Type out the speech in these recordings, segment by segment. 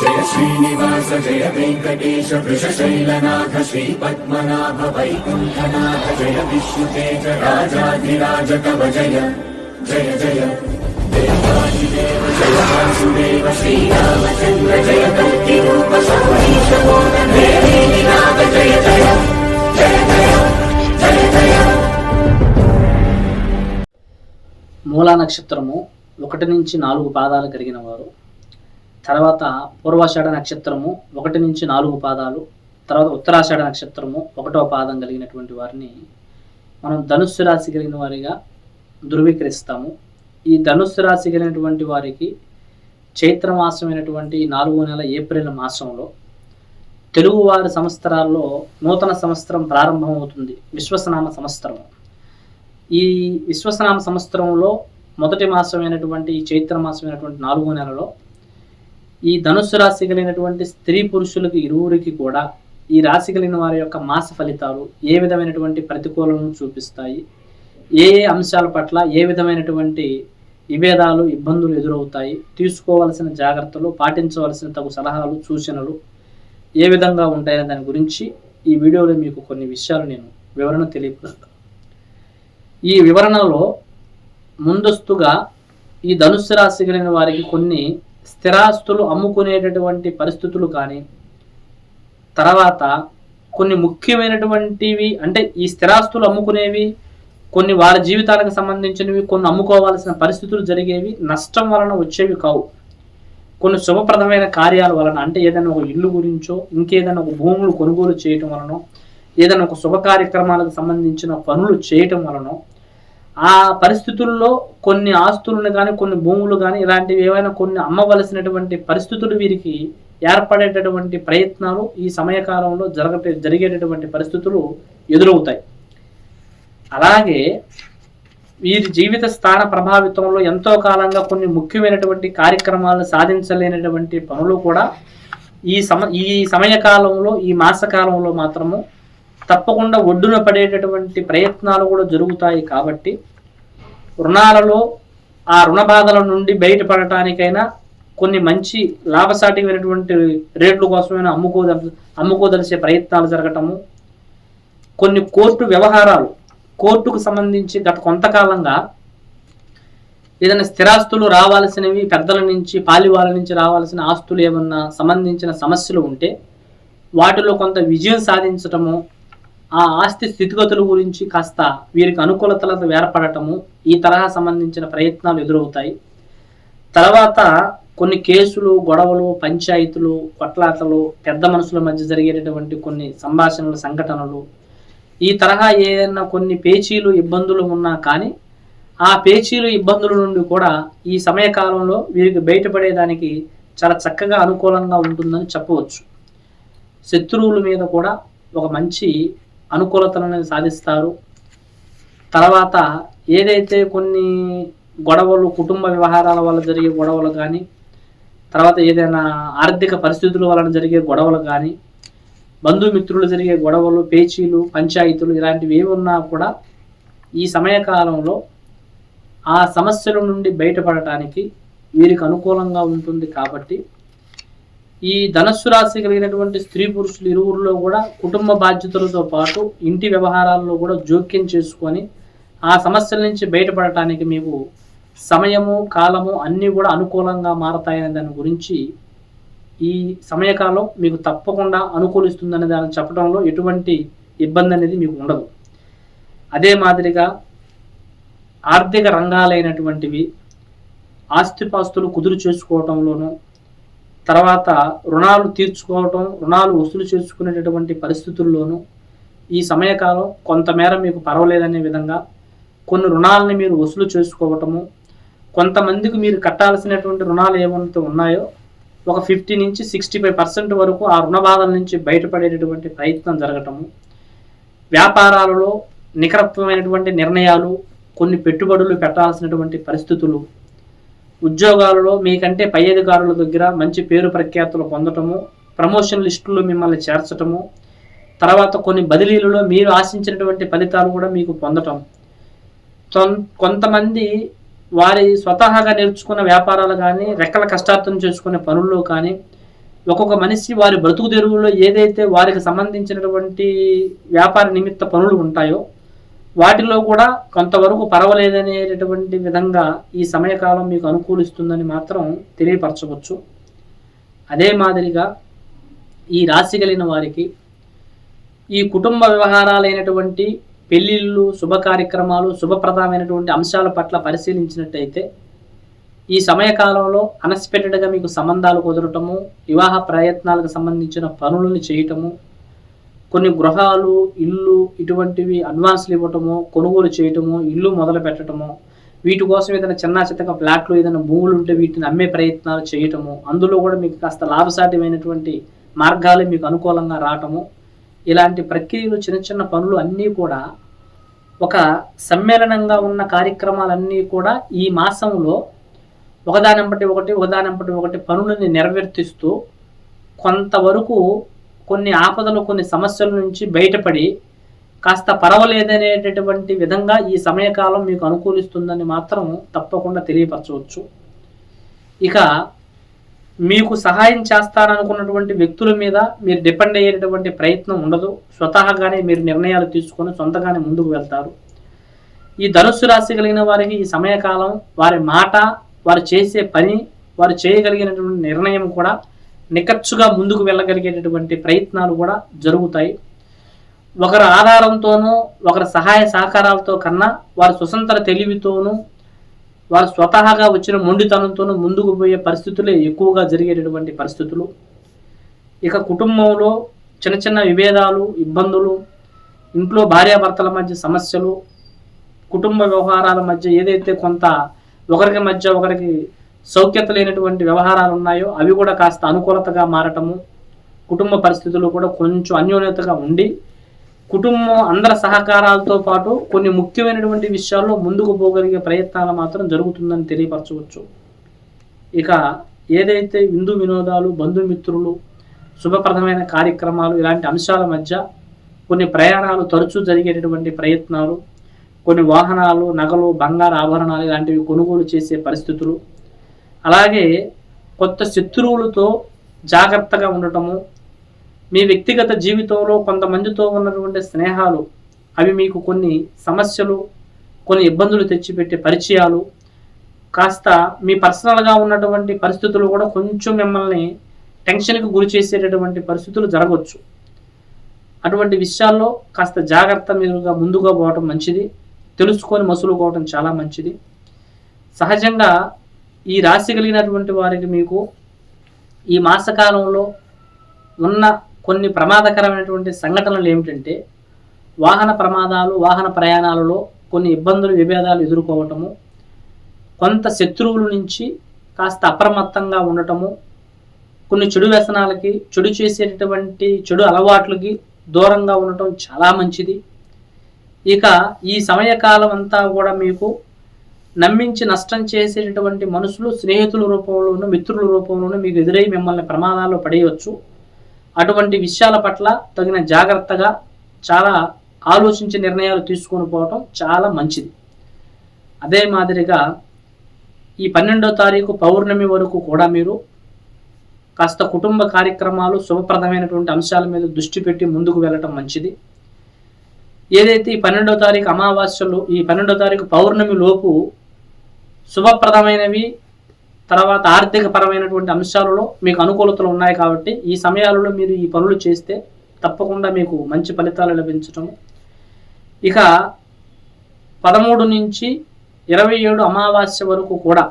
జయ శ్రీనివాస జయ వెంకటేశ వృషశైలనాథ శ్రీ పద్మనాభ వైకుంఠనాథ జయ విష్ణుతేజ రాజాధిరాజ కవ జయ జయ జయ. దేవాదిదేవ జయ వాసుదేవ శ్రీరామచంద్ర జయ కల్కి రూప సౌరీశ నాథ జయ జయ జయ జయ జయ జయ. మూలా నక్షత్రము ఒకటి నుంచి నాలుగు పాదాలు కలిగిన వారు తర్వాత పూర్వాషాఢ నక్షత్రము ఒకటి నుంచి నాలుగు పాదాలు తర్వాత ఉత్తరాషాఢ నక్షత్రము ఒకటో పాదం కలిగినటువంటి వారిని మనం ధనుస్సు రాశి కలిగిన వారిగా ధృవీకరిస్తాము. ఈ ధనుస్సు రాశి కలిగినటువంటి వారికి చైత్ర మాసమైనటువంటి నాలుగో నెల ఏప్రిల్ మాసంలో తెలుగువారి సంవత్సరాల్లో నూతన సంవత్సరం ప్రారంభమవుతుంది. విశ్వసనామ సంవత్సరం. ఈ విశ్వసనామ సంవత్సరంలో మొదటి మాసమైనటువంటి ఈ చైత్ర మాసమైనటువంటి నాలుగో నెలలో ఈ ధనుస్సు రాశి కలిగినటువంటి స్త్రీ పురుషులకు ఇరువురికి కూడా ఈ రాశి కలిగిన వారి యొక్క మాస ఫలితాలు ఏ విధమైనటువంటి ప్రతికూలను చూపిస్తాయి. ఏ ఏ అంశాల పట్ల ఏ విధమైనటువంటి విభేదాలు ఇబ్బందులు ఎదురవుతాయి తీసుకోవాల్సిన జాగ్రత్తలు పాటించవలసిన తగు సలహాలు సూచనలు ఏ విధంగా ఉంటాయనే దాని గురించి ఈ వీడియోలో మీకు కొన్ని విషయాలు నేను వివరణ తెలియపరుస్తాను. ఈ వివరణలో ముందస్తుగా ఈ ధనుస్సు రాశి కలిగిన వారికి కొన్ని స్థిరాస్తులు అమ్ముకునేటటువంటి పరిస్థితులు కానీ తర్వాత కొన్ని ముఖ్యమైనటువంటివి అంటే ఈ స్థిరాస్తులు అమ్ముకునేవి కొన్ని వారి జీవితాలకు సంబంధించినవి కొన్ని అమ్ముకోవాల్సిన పరిస్థితులు జరిగేవి నష్టం వలన వచ్చేవి కావు. కొన్ని శుభప్రదమైన కార్యాల వలన అంటే ఏదైనా ఒక ఇల్లు గురించో ఇంకేదైనా ఒక భూములు కొనుగోలు చేయటం వలన ఏదైనా ఒక శుభ కార్యక్రమాలకు సంబంధించిన పనులు చేయటం వలన ఆ పరిస్థితుల్లో కొన్ని ఆస్తులను కానీ కొన్ని భూములు కానీ ఇలాంటివి ఏవైనా కొన్ని అమ్మవలసినటువంటి పరిస్థితులు వీరికి ఏర్పడేటటువంటి ప్రయత్నాలు ఈ సమయకాలంలో జరగట జరిగేటటువంటి పరిస్థితులు ఎదురవుతాయి. అలాగే వీరి జీవిత స్థాన ప్రభావితంలో ఎంతో కాలంగా కొన్ని ముఖ్యమైనటువంటి కార్యక్రమాలు సాధించలేనటువంటి పనులు కూడా ఈ సమ ఈ సమయకాలంలో ఈ మాసకాలంలో మాత్రము తప్పకుండా ఒడ్డున పడేటటువంటి ప్రయత్నాలు కూడా జరుగుతాయి కాబట్టి రుణాలలో ఆ రుణ బాధల నుండి బయటపడటానికైనా కొన్ని మంచి లాభసాటిమైనటువంటి రేట్ల కోసమైనా అమ్ముకోదల అమ్ముకోదలిసే ప్రయత్నాలు జరగటము. కొన్ని కోర్టు వ్యవహారాలు కోర్టుకు సంబంధించి గత కొంతకాలంగా ఏదైనా స్థిరాస్తులు రావాల్సినవి పెద్దల నుంచి పాలివాల నుంచి రావాల్సిన ఆస్తులు ఏమన్నా సంబంధించిన సమస్యలు ఉంటే వాటిలో కొంత విజయం సాధించటము ఆ ఆస్తి స్థితిగతుల గురించి కాస్త వీరికి అనుకూలతలతో ఏర్పడటము ఈ తరహా సంబంధించిన ప్రయత్నాలు ఎదురవుతాయి. తర్వాత కొన్ని కేసులు గొడవలు పంచాయతీలు కొట్లాటలు పెద్ద మనుషుల మధ్య జరిగేటటువంటి కొన్ని సంభాషణలు సంఘటనలు. ఈ తరహా ఏదైనా కొన్ని పేచీలు ఇబ్బందులు ఉన్నా కానీ ఆ పేచీలు ఇబ్బందుల నుండి కూడా ఈ సమయకాలంలో వీరికి బయటపడేదానికి చాలా చక్కగా అనుకూలంగా ఉంటుందని చెప్పవచ్చు. శత్రువుల మీద కూడా ఒక మంచి అనుకూలతలను సాధిస్తారు. తర్వాత ఏదైతే కొన్ని గొడవలు కుటుంబ వ్యవహారాల వల్ల జరిగే గొడవలు కానీ తర్వాత ఏదైనా ఆర్థిక పరిస్థితుల వలన జరిగే గొడవలు కానీ బంధుమిత్రులు జరిగే గొడవలు పేచీలు పంచాయతీలు ఇలాంటివి ఏవి ఉన్నా కూడా ఈ సమయకాలంలో ఆ సమస్యల నుండి బయటపడటానికి వీరికి అనుకూలంగా ఉంటుంది కాబట్టి ఈ ధనస్సు రాశి కలిగినటువంటి స్త్రీ పురుషులు ఇరువురిలో కూడా కుటుంబ బాధ్యతలతో పాటు ఇంటి వ్యవహారాల్లో కూడా జోక్యం చేసుకొని ఆ సమస్యల నుంచి బయటపడటానికి మీకు సమయము కాలము అన్నీ కూడా అనుకూలంగా మారతాయనే దాని గురించి ఈ సమయకాలం మీకు తప్పకుండా అనుకూలిస్తుందనే దాన్ని చెప్పడంలో ఎటువంటి ఇబ్బంది అనేది మీకు ఉండదు. అదే మాదిరిగా ఆర్థిక రంగాలైనటువంటివి ఆస్తిపాస్తులు కుదురు చేసుకోవటంలోనూ తర్వాత రుణాలు తీర్చుకోవటం రుణాలు వసూలు చేసుకునేటటువంటి పరిస్థితుల్లోనూ ఈ సమయకాలం కొంతమేర మీకు పర్వాలేదనే విధంగా కొన్ని రుణాలని మీరు వసూలు చేసుకోవటము కొంతమందికి మీరు కట్టాల్సినటువంటి రుణాలు ఏమైతే ఉన్నాయో ఒక ఫిఫ్టీ నుంచి సిక్స్టీ ఫైవ్ పర్సెంట్ వరకు ఆ రుణ బాధల నుంచి బయటపడేటటువంటి ప్రయత్నం జరగటము వ్యాపారాలలో నికరత్వమైనటువంటి నిర్ణయాలు కొన్ని పెట్టుబడులు పెట్టాల్సినటువంటి పరిస్థితులు ఉద్యోగాలలో మీకంటే పై అధికారుల దగ్గర మంచి పేరు ప్రఖ్యాతులు పొందటము ప్రమోషన్ లిస్టులో మిమ్మల్ని చేర్చటము తర్వాత కొన్ని బదిలీలలో మీరు ఆశించినటువంటి ఫలితాలు కూడా మీకు పొందటం. తొం- కొంతమంది వారి స్వతహాగా నేర్చుకున్న వ్యాపారాలు కానీ రెక్కల కష్టార్థం చేసుకునే పనుల్లో కానీ ఒక్కొక్క మనిషి వారి బ్రతుకు తెరువులో ఏదైతే వారికి సంబంధించినటువంటి వ్యాపార నిమిత్త పనులు ఉంటాయో వాటిలో కూడా కొంతవరకు పర్వాలేదనేటటువంటి విధంగా ఈ సమయకాలం మీకు అనుకూలిస్తుందని మాత్రం తెలియపరచవచ్చు. అదే మాదిరిగా ఈ రాశి కలిగిన వారికి ఈ కుటుంబ వ్యవహారాలైనటువంటి పెళ్ళిళ్ళు శుభ కార్యక్రమాలు శుభప్రదమైనటువంటి అంశాల పట్ల పరిశీలించినట్టయితే ఈ సమయకాలంలో అన్ఎక్స్పెక్టెడ్గా మీకు సంబంధాలు కుదరటము వివాహ ప్రయత్నాలకు సంబంధించిన పనులను చేయటము కొన్ని గృహాలు ఇల్లు ఇటువంటివి అడ్వాన్స్లు ఇవ్వటము కొనుగోలు చేయటము ఇల్లు మొదలు పెట్టడము వీటి కోసం ఏదైనా చిన్న చిత్తగా ఫ్లాట్లు ఏదైనా భూములు ఉంటే వీటిని అమ్మే ప్రయత్నాలు చేయటము అందులో కూడా మీకు కాస్త లాభసాధ్యమైనటువంటి మార్గాలు మీకు అనుకూలంగా రావటము ఇలాంటి ప్రక్రియలు చిన్న చిన్న పనులు అన్నీ కూడా ఒక సమ్మేళనంగా ఉన్న కార్యక్రమాలన్నీ కూడా ఈ మాసంలో ఒకదానంపటి ఒకటి ఒకదానంపటి ఒకటి పనులని నెరవేర్తిస్తూ కొంతవరకు కొన్ని ఆపదలు కొన్ని సమస్యల నుంచి బయటపడి కాస్త పర్వాలేదనేటటువంటి విధంగా ఈ సమయకాలం మీకు అనుకూలిస్తుందని మాత్రం తప్పకుండా తెలియపరచవచ్చు. ఇక మీకు సహాయం చేస్తారనుకున్నటువంటి వ్యక్తుల మీద మీరు డిపెండ్ అయ్యేటటువంటి ప్రయత్నం ఉండదు. స్వతహాగానే మీరు నిర్ణయాలు తీసుకొని సొంతగానే ముందుకు వెళ్తారు. ఈ ధనుస్సు రాశి కలిగిన వారికి ఈ సమయకాలం వారి మాట వారు చేసే పని వారు చేయగలిగినటువంటి నిర్ణయం కూడా నికచ్చుగా ముందుకు వెళ్ళగలిగేటటువంటి ప్రయత్నాలు కూడా జరుగుతాయి. ఒకరి ఆధారంతోనూ ఒకరి సహాయ సహకారాలతో కన్నా వారి స్వతంత్ర తెలివితోనూ వారు స్వతహాగా వచ్చిన మొండితనంతోనూ ముందుకు పోయే పరిస్థితులే ఎక్కువగా జరిగేటటువంటి పరిస్థితులు. ఇక కుటుంబంలో చిన్న చిన్న విభేదాలు ఇబ్బందులు ఇంట్లో భార్యాభర్తల మధ్య సమస్యలు కుటుంబ వ్యవహారాల మధ్య ఏదైతే కొంత ఒకరికి మధ్య ఒకరికి సౌఖ్యత లేనటువంటి వ్యవహారాలు ఉన్నాయో అవి కూడా కాస్త అనుకూలతగా మారటము కుటుంబ పరిస్థితులు కూడా కొంచెం అన్యోన్యతగా ఉండి కుటుంబం అందరి సహకారాలతో పాటు కొన్ని ముఖ్యమైనటువంటి విషయాల్లో ముందుకు పోగలిగే ప్రయత్నాలు మాత్రం జరుగుతుందని తెలియపరచవచ్చు. ఇక ఏదైతే విందు వినోదాలు బంధుమిత్రులు శుభప్రదమైన కార్యక్రమాలు ఇలాంటి అంశాల మధ్య కొన్ని ప్రయాణాలు తరచూ జరిగేటటువంటి ప్రయత్నాలు కొన్ని వాహనాలు నగలు బంగారు ఆభరణాలు ఇలాంటివి కొనుగోలు చేసే పరిస్థితులు అలాగే కొత్త శత్రువులతో జాగ్రత్తగా ఉండటము మీ వ్యక్తిగత జీవితంలో కొంతమందితో ఉన్నటువంటి స్నేహాలు అవి మీకు కొన్ని సమస్యలు కొన్ని ఇబ్బందులు తెచ్చిపెట్టే పరిచయాలు కాస్త మీ పర్సనల్గా ఉన్నటువంటి పరిస్థితులు కూడా కొంచెం మిమ్మల్ని టెన్షన్కి గురి చేసేటటువంటి పరిస్థితులు జరగవచ్చు. అటువంటి విషయాల్లో కాస్త జాగ్రత్త మీరుగా ముందుగా పోవటం మంచిది. తెలుసుకొని మసులుకోవటం చాలా మంచిది. సహజంగా ఈ రాశి కలిగినటువంటి వారికి మీకు ఈ మాసకాలంలో ఉన్న కొన్ని ప్రమాదకరమైనటువంటి సంఘటనలు ఏమిటంటే వాహన ప్రమాదాలు వాహన ప్రయాణాలలో కొన్ని ఇబ్బందులు విభేదాలు ఎదుర్కోవటము కొంత శత్రువుల నుంచి కాస్త అప్రమత్తంగా ఉండటము కొన్ని చెడు వ్యసనాలకి చెడు చేసేటటువంటి చెడు అలవాట్లకి దూరంగా ఉండటం చాలా మంచిది. ఇక ఈ సమయకాలం అంతా కూడా మీకు నమ్మించి నష్టం చేసేటటువంటి మనుషులు స్నేహితుల రూపంలోనూ మిత్రుల రూపంలోనూ మీకు ఎదురై మిమ్మల్ని ప్రమాదాల్లో పడేయవచ్చు అటువంటి విషయాల పట్ల తగిన జాగ్రత్తగా చాలా ఆలోచించి నిర్ణయాలు తీసుకొని పోవటం చాలా మంచిది. అదే మాదిరిగా ఈ పన్నెండో తారీఖు పౌర్ణమి వరకు కూడా మీరు కాస్త కుటుంబ కార్యక్రమాలు శుభప్రదమైనటువంటి అంశాల మీద దృష్టి పెట్టి ముందుకు వెళ్ళటం మంచిది. ఏదైతే ఈ పన్నెండో తారీఖు అమావాస్యలు ఈ పన్నెండో తారీఖు పౌర్ణమి లోపు శుభప్రదమైనవి తర్వాత ఆర్థిక పరమైనటువంటి అంశాలలో మీకు అనుకూలతలు ఉన్నాయి కాబట్టి ఈ సమయాలలో మీరు ఈ పనులు చేస్తే తప్పకుండా మీకు మంచి ఫలితాలు లభించటం ఇక పదమూడు నుంచి ఇరవై ఏడు అమావాస్య వరకు కూడా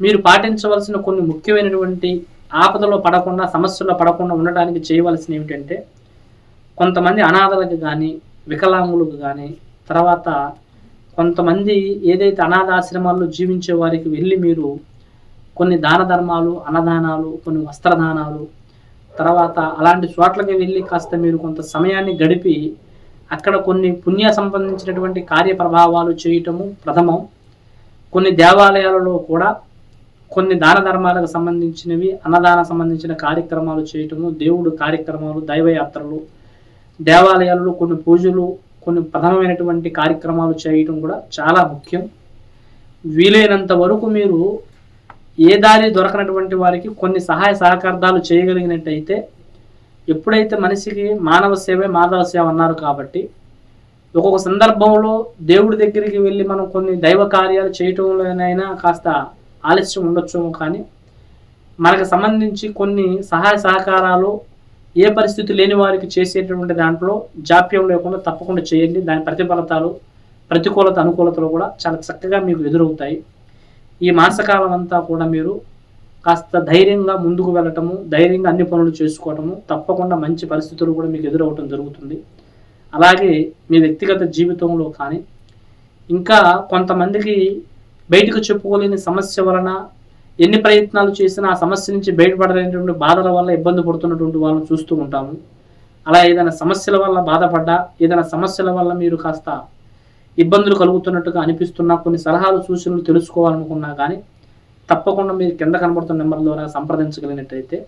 మీరు పాటించవలసిన కొన్ని ముఖ్యమైనటువంటి ఆపదలో పడకుండా సమస్యల్లో పడకుండా ఉండడానికి చేయవలసిన ఏమిటంటే కొంతమంది అనాథలకు కానీ వికలాంగులకు కానీ తర్వాత కొంతమంది ఏదైతే అనాథాశ్రమాల్లో జీవించే వారికి వెళ్ళి మీరు కొన్ని దాన ధర్మాలు అన్నదానాలు కొన్ని వస్త్రదానాలు తర్వాత అలాంటి చోట్లకి వెళ్ళి కాస్త మీరు కొంత సమయాన్ని గడిపి అక్కడ కొన్ని పుణ్య సంబంధించినటువంటి కార్యప్రభావాలు చేయటము ప్రథమం. కొన్ని దేవాలయాలలో కూడా కొన్ని దాన ధర్మాలకు సంబంధించినవి అన్నదాన సంబంధించిన కార్యక్రమాలు చేయటము దేవుడు కార్యక్రమాలు దైవయాత్రలు దేవాలయాలలో కొన్ని పూజలు కొన్ని ప్రధానమైనటువంటి కార్యక్రమాలు చేయటం కూడా చాలా ముఖ్యం. వీలైనంత వరకు మీరు ఏ దారి దొరకనటువంటి వారికి కొన్ని సహాయ సహకారాలు చేయగలిగినట్టయితే ఎప్పుడైతే మనిషికి మానవ సేవే మాధవ సేవ అన్నారు కాబట్టి ఒక్కొక్క సందర్భంలో దేవుడి దగ్గరికి వెళ్ళి మనం కొన్ని దైవ కార్యాలు చేయటంలోనైనా కాస్త ఆలస్యం ఉండొచ్చు కానీ మనకు సంబంధించి కొన్ని సహాయ సహకారాలు ఏ పరిస్థితి లేని వారికి చేసేటటువంటి దాంట్లో జాప్యం లేకుండా తప్పకుండా చేయండి. దాని ప్రతిఫలితాలు ప్రతికూలత అనుకూలతలు కూడా చాలా చక్కగా మీకు ఎదురవుతాయి. ఈ మాసకాలం అంతా కూడా మీరు కాస్త ధైర్యంగా ముందుకు వెళ్ళటము ధైర్యంగా అన్ని పనులు చేసుకోవటము తప్పకుండా మంచి పరిస్థితులు కూడా మీకు ఎదురవటం జరుగుతుంది. అలాగే మీ వ్యక్తిగత జీవితంలో కానీ ఇంకా కొంతమందికి బయటకు చెప్పుకోలేని సమస్య వలన ఎన్ని ప్రయత్నాలు చేసినా ఆ సమస్య నుంచి బయటపడలేనటువంటి బాధల వల్ల ఇబ్బంది పడుతున్నటువంటి వాళ్ళని చూస్తూ ఉంటాము. అలా ఏదైనా సమస్యల వల్ల బాధపడ్డా ఏదైనా సమస్యల వల్ల మీరు కాస్త ఇబ్బందులు కలుగుతున్నట్టుగా అనిపిస్తున్నా కొన్ని సలహాలు సూచనలు తెలుసుకోవాలనుకున్నా కానీ తప్పకుండా మీరు కింద కనబడుతున్న నెంబర్ ద్వారా సంప్రదించగలిగినట్టయితే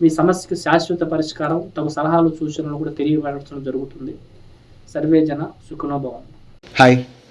మీ సమస్యకి శాశ్వత పరిష్కారం తగు సలహాలు సూచనలు కూడా తెలియబడటం జరుగుతుంది. సర్వే జన సుఖనోభవం హాయ్